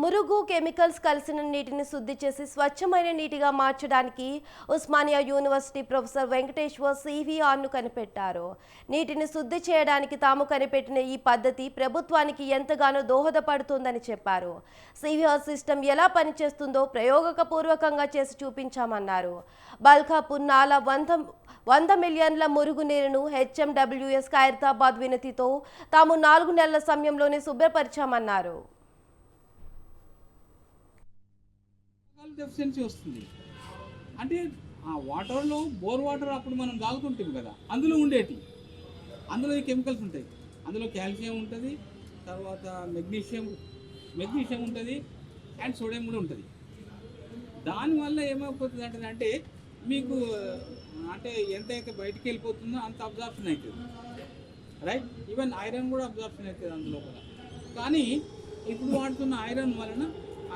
మురుగు కెమికల్స్ కలిసిన నీటిని శుద్ధి చేసి స్వచ్ఛమైన నీటిగా మార్చడానికి ఉస్మానియా యూనివర్సిటీ ప్రొఫెసర్ వెంకటేశ్వర్ సివిఆర్ను కనిపెట్టారు. నీటిని శుద్ధి చేయడానికి తాము కనిపెట్టిన ఈ పద్ధతి ప్రభుత్వానికి ఎంతగానో దోహదపడుతుందని చెప్పారు. సివిఆర్ సిస్టమ్ ఎలా పనిచేస్తుందో ప్రయోగకపూర్వకంగా చేసి చూపించామన్నారు. బల్కాపూర్ నాలా వంద వంద మిలియన్ల మురుగునీరును హెచ్ఎండబ్ల్యూఎస్ ఖైరతాబాద్ వినతితో తాము నాలుగు నెలల సమయంలోనే శుభ్రపరిచామన్నారు. రకాల డెఫిషియన్సీ వస్తుంది. అంటే ఆ వాటర్లో బోర్ వాటర్ అప్పుడు మనం తాగుతుంటాం కదా అందులో ఉండేటి. అందులో ఈ కెమికల్స్ ఉంటాయి. అందులో కాల్షియం ఉంటుంది తర్వాత మెగ్నీషియం మెగ్నీషియం ఉంటుంది అండ్ సోడియం కూడా ఉంటుంది. దానివల్ల ఏమైపోతుంది అంటే అంటే మీకు అంటే ఎంతైతే బయటికి వెళ్ళిపోతుందో అంత అబ్జార్ప్షన్ అవుతుంది. రైట్ ఈవెన్ ఐరన్ కూడా అబ్జార్ప్షన్ అవుతుంది అందులో కూడా. కానీ ఇప్పుడు వాడుతున్న ఐరన్ వలన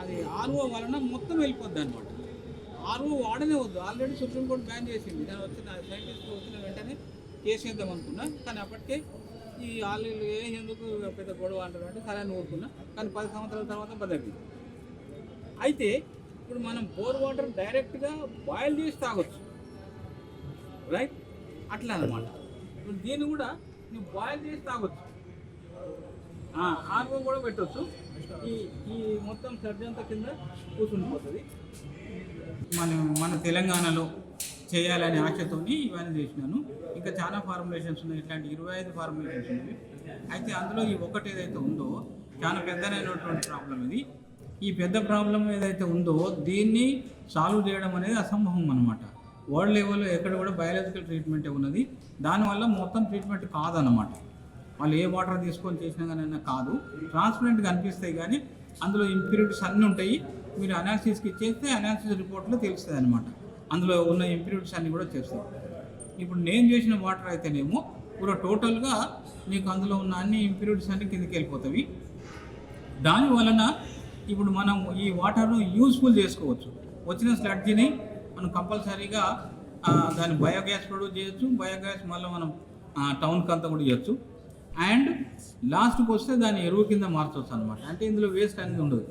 అది ఆర్ఓ వలన మొత్తం వెళ్ళిపోద్ది అనమాట ఆర్ఓ వాడనే వద్దు. ఆల్రెడీ సుప్రీంకోర్టు బ్యాన్ చేసింది. నేను వచ్చిన సైంటిస్ట్ వచ్చిన వెంటనే చేసేద్దాం అనుకున్నా. కానీ అప్పటికే ఈ ఆల్రెడీ ఎందుకు పెద్ద గొడవ అంటారు అంటే సరే అని ఊరుకున్నా. కానీ పది సంవత్సరాల తర్వాత బదలింది. అయితే ఇప్పుడు మనం బోర్ వాటర్ డైరెక్ట్గా బాయిల్ చేసి తాగొచ్చు. రైట్? అట్లా అనమాట ఇప్పుడు దీన్ని కూడా నువ్వు బాయిల్ చేసి తాగొచ్చు. ఆర్వో కూడా పెట్టొచ్చు. ఈ ఈ మొత్తం సర్జంత కింద కూర్చుండిపోతుంది మన మన తెలంగాణలో చేయాలనే ఆశతోని ఇవన్నీ చేసినాను. ఇంకా చాలా ఫార్ములేషన్స్ ఉన్నాయి. ఇట్లాంటి ఇరవై ఐదు ఫార్ములేషన్స్ ఉన్నాయి. అయితే అందులో ఈ ఒకటి ఏదైతే ఉందో చాలా పెద్దనైనటువంటి ప్రాబ్లం ఇది. ఈ పెద్ద ప్రాబ్లం ఏదైతే ఉందో దీన్ని సాల్వ్ చేయడం అనేది అసంభవం అనమాట వరల్డ్ లెవెల్లో ఎక్కడ కూడా బయాలజికల్ ట్రీట్మెంటే ఉన్నది. దానివల్ల మొత్తం ట్రీట్మెంట్ కాదనమాట వాళ్ళు ఏ వాటర్ తీసుకొని చేసినా కానీ కాదు. ట్రాన్స్పరెంట్గా అనిపిస్తాయి కానీ అందులో ఇంప్యూరిటీస్ అన్నీ ఉంటాయి. మీరు అనాలిసిస్కి ఇచ్చేస్తే అనాలిసిస్ రిపోర్ట్లో తెలుస్తుంది అనమాట అందులో ఉన్న ఇంప్యూరిటీస్ అన్నీ కూడా చేస్తాయి ఇప్పుడు నేను చేసిన వాటర్ అయితేనేమో కూడా టోటల్గా నీకు అందులో ఉన్న అన్ని ఇంప్యూరిటీస్ అన్ని కిందకి వెళ్ళిపోతాయి. దాని వలన ఇప్పుడు మనం ఈ వాటర్ను యూస్ఫుల్ చేసుకోవచ్చు. వచ్చిన స్లడ్జీని మనం కంపల్సరీగా దాన్ని బయోగ్యాస్ ప్రొడ్యూస్ చేయొచ్చు. బయోగ్యాస్ మళ్ళీ మనం టౌన్కి అంతా కూడా చేయొచ్చు అండ్ లాస్ట్కి వస్తే దాన్ని ఎరువు కింద మార్చవచ్చు అనమాట అంటే ఇందులో వేస్ట్ అనేది ఉండదు.